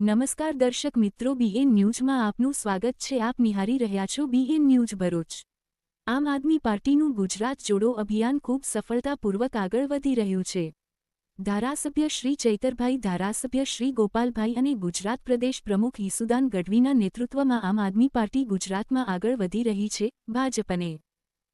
નમસ્કાર દર્શક મિત્રો બીએન ન્યૂઝમાં આપનું સ્વાગત છે. આપ નિહારી રહ્યા છો બીએન ન્યૂઝ ભરૂચ. આમ આદમી પાર્ટીનું ગુજરાત જોડો અભિયાન ખૂબ સફળતાપૂર્વક આગળ વધી રહ્યું છે. ધારાસભ્ય શ્રી ચૈતરભાઈ, ધારાસભ્ય શ્રી ગોપાલભાઈ અને ગુજરાત પ્રદેશ પ્રમુખ ઈસુદાન ગઢવીના નેતૃત્વમાં આમ આદમી પાર્ટી ગુજરાતમાં આગળ વધી રહી છે. ભાજપને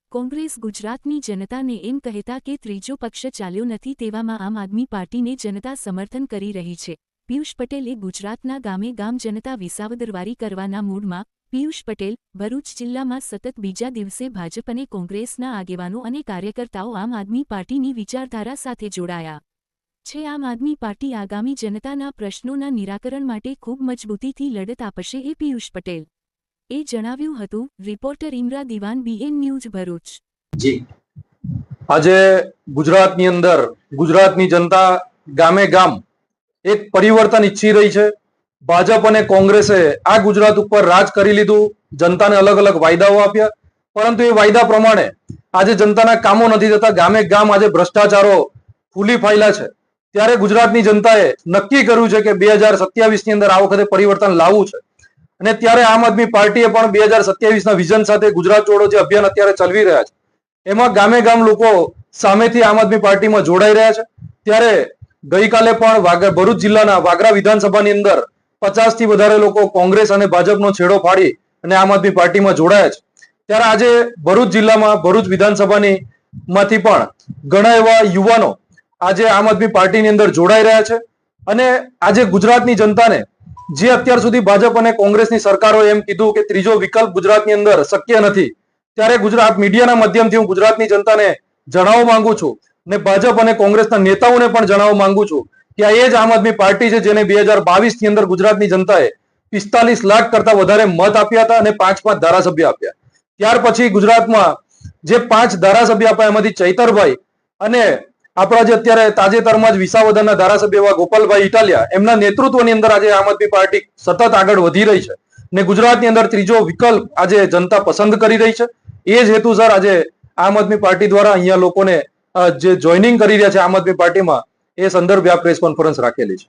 કોંગ્રેસ ગુજરાતની જનતાને એમ કહેતા કે ત્રીજો પક્ષ ચાલ્યો નથી તેવામાં આમ આદમી પાર્ટીને જનતા સમર્થન કરી રહી છે. પિયુષ પટેલે ગુજરાતના ગામે ગામ જનતા વિસાવદરવારી કરવાના મૂડમાં પિયુષ પટેલ ભરૂચ જિલ્લામાં સતત બીજા દિવસે ભાજપ અને કોંગ્રેસના આગેવાનો અને કાર્યકર્તાઓ આમ આદમી પાર્ટીની વિચારધારા સાથે જોડાયા. છે, આમ આદમી પાર્ટી આગામી જનતાના પ્રશ્નોના નિરાકરણ માટે ખૂબ મજબૂતીથી લડત આપશે એ પિયુષ પટેલ. એ જણાવ્યું હતું, રિપોર્ટર ઇમરા દિવાન, બીએન ન્યૂઝ ભરૂચ. જી. આજે ગુજરાતની અંદર ગુજરાતની જનતા ગામે ગામ એક પરિવર્તન ઈચ્છી રહી છે. ભાજપ અને કોંગ્રેસે આ ગુજરાત ઉપર રાજ કરી લીધું. જનતાને અલગ અલગ વાયદાઓ આપ્યા. પરંતુ એ વાયદા પ્રમાણે આજે જનતાના કામો નથી થતા ગામે ગામ આજે ભ્રષ્ટાચારો ફૂલી ફાયલા છે. ત્યારે ગુજરાતની જનતાએ નક્કી કર્યું છે કે બે હજાર સત્યાવીસની અંદર આ વખતે પરિવર્તન લાવવું છે. અને ત્યારે આમ આદમી પાર્ટીએ પણ બે હજાર સત્યાવીસના વિઝન સાથે ગુજરાત જોડો જે અભિયાન અત્યારે ચલવી રહ્યા છે. એમાં ગામે ગામ લોકો સામેથી આમ આદમી પાર્ટીમાં જોડાઈ રહ્યા છે. ત્યારે ગઈકાલે પણ ભરૂચ જિલ્લાના વાગરા વિધાનસભાની અંદર પચાસથી વધારે લોકો કોંગ્રેસ અને ભાજપનો છેડો ફાડી અને આમ આદમી પાર્ટીમાં જોડાયા છે ત્યારે આજે ભરૂચ જિલ્લામાં, ભરૂચ વિધાનસભાની માંથી પણ ઘણા એવા યુવાનો આજે આમ આદમી પાર્ટીની અંદર જોડાઈ રહ્યા છે અને આજે ગુજરાતની જનતાને જે અત્યાર સુધી ભાજપ અને કોંગ્રેસની સરકારોએ એમ કીધું કે ત્રીજો વિકલ્પ ગુજરાતની અંદર શક્ય નથી, ત્યારે ગુજરાત મીડિયાના માધ્યમથી હું ગુજરાતની જનતાને જણાવવા માંગુ છું ને ભાજપ અને કોંગ્રેસના નેતાઓને પણ જણાવવા માંગુ છું કે આ એ જ આમ આદમી પાર્ટી છે જેને બે હજાર બાવીસની અંદર ગુજરાતની જનતાએ પિસ્તાલીસ લાખ કરતા વધારે મત આપ્યા હતા અને પાંચ પાંચ ધારાસભ્ય આપ્યા. ત્યાર પછી ગુજરાતમાં જે પાંચ ધારાસભ્ય આપ્યા એમાંથી ચૈતરભાઈ અને આપણા જે અત્યારે તાજેતરમાં જ વિસાવદરના ધારાસભ્ય એવા ગોપાલભાઈ ઇટાલિયા, એમના નેતૃત્વની અંદર આજે આમ આદમી પાર્ટી સતત આગળ વધી રહી છે ને ગુજરાતની અંદર ત્રીજો વિકલ્પ આજે જનતા પસંદ કરી રહી છે. એ જ હેતુસર આજે આમ આદમી પાર્ટી દ્વારા અહીંયા લોકોને જે જોઈનિંગ કરી રહ્યા છે આમ આદમી પાર્ટીમાં, એ સંદર્ભે આ પ્રેસ કોન્ફરન્સ રાખેલી છે.